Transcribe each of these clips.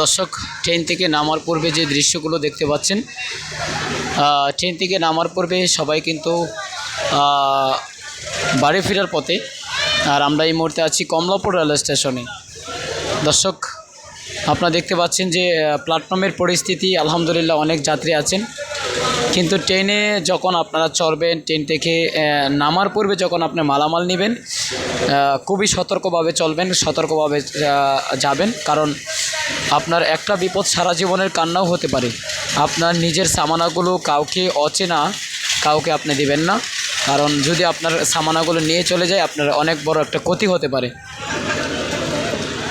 দর্শক, ট্রেন থেকে নামার পূর্বে যে দৃশ্যগুলো দেখতে পাচ্ছেন ট্রেন থেকে নামার পূর্বে সবাই কিন্তু বাড়ি ফেরার পথে, আর আমরা এই মুহূর্তে আছি কমলাপুর রেল স্টেশনে। দর্শক, আপনারা দেখতে পাচ্ছেন যে প্ল্যাটফর্মের পরিস্থিতি, আলহামদুলিল্লাহ অনেক যাত্রী আছেন। কিন্তু ট্রেনে যখন আপনারা চড়বেন, ট্রেন থেকে নামার পূর্বে যখন আপনি মালামাল নেবেন খুবই সতর্কভাবে চলবেন, সতর্কভাবে যাবেন। কারণ আপনার একটা বিপদ সারা জীবনের কান্নাও হতে পারে। আপনার নিজের সামানাগুলো কাউকে অচেনা, কাউকে আপনি দিবেন না। কারণ যদি আপনার সামানাগুলো নিয়ে চলে যায়, আপনার অনেক বড় একটা ক্ষতি হতে পারে।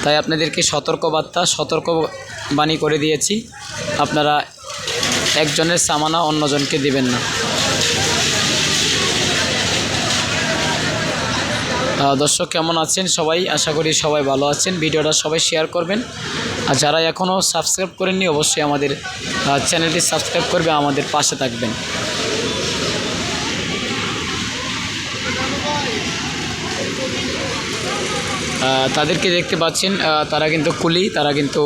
তাই আপনাদেরকে সতর্কবার্তা, সতর্কবাণী করে দিয়েছি। আপনারা একজনের সামানা অন্যজনকে দিবেন না। দর্শক কেমন আছেন? সবাই আশা করি সবাই ভালো আছেন। ভিডিওটা সবাই শেয়ার করবেন। আর যারা এখনও সাবস্ক্রাইব করেননি, অবশ্যই আমাদের চ্যানেলটি সাবস্ক্রাইব করবে, আমাদের পাশে থাকবেন। তাদেরকে দেখতে পাচ্ছেন তারা কিন্তু কুলি, তারা কিন্তু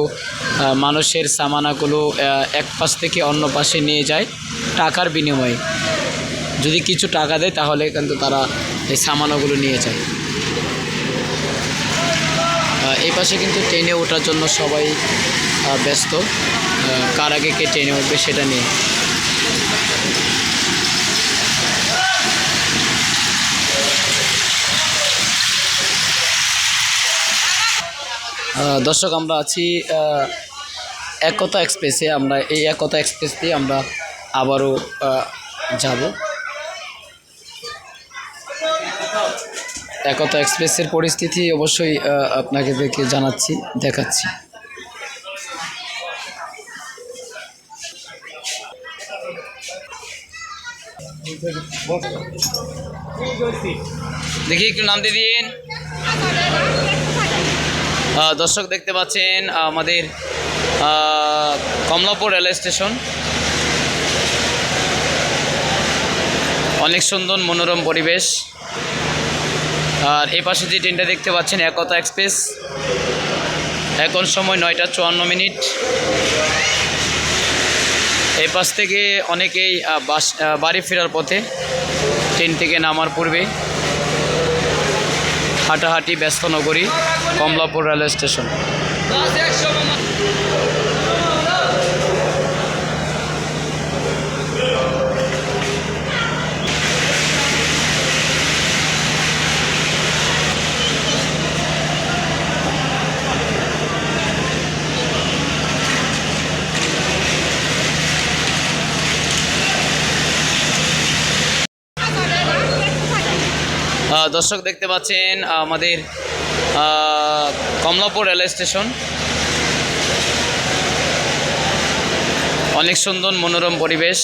মানুষের সামানাগুলো এক পাশ থেকে অন্য পাশে নিয়ে যায় টাকার বিনিময়ে। যদি কিছু টাকা দেয়, তাহলে কিন্তু তারা এই সামানাগুলো নিয়ে যায়। এই পাশে কিন্তু ট্রেনে ওঠার জন্য সবাই ব্যস্ত। কার আগে কে ট্রেনে উঠবে সেটা নিয়ে। দর্শক, আমরা আছি একতা এক্সপ্রেসে। আমরা এই একতা এক্সপ্রেস দিয়ে আমরা আবারও যাব। একতা এক্সপ্রেসের পরিস্থিতি অবশ্যই আপনাকে দেখে জানাচ্ছি, দেখাচ্ছি। দেখি একটু নাম দিয়ে দিন। দর্শক দেখতে পাচ্ছেন আমাদের কমলাপুর রেলওয়ে স্টেশন। অনেক সুন্দর মনোরম পরিবেশ। আর এই পাশে যে ট্রেনটা দেখতে পাচ্ছেন, একতা এক্সপ্রেস। এখন সময় নয়টা চুয়ান্ন মিনিট। এই পাশ থেকে অনেকেই বাস বাড়ি ফেরার পথে ট্রেন থেকে নামার পূর্বে। হাঁটাহাঁটি ব্যস্ত নগরী কমলাপুর রেলওয়ে স্টেশন। দর্শক দেখতে পাচ্ছেন আমাদের কমলাপুর রেলওয়ে স্টেশন। অনেক সুন্দর মনোরম পরিবেশ।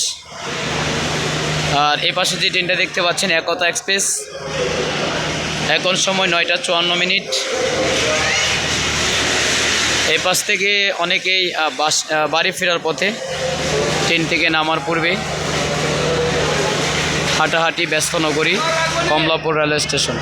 আর এই পাশে যে ট্রেনটা দেখতে পাচ্ছেন, একতা এক্সপ্রেস। এখন সময় নয়টা চুয়ান্ন মিনিট। এই পাশ থেকে অনেকেই বাস বাড়ি ফেরার পথে ট্রেন থেকে নামার পূর্বে। হাঁটাহাঁটি ব্যস্ত নগরী কমলাপুর রেলওয়ে স্টেশন।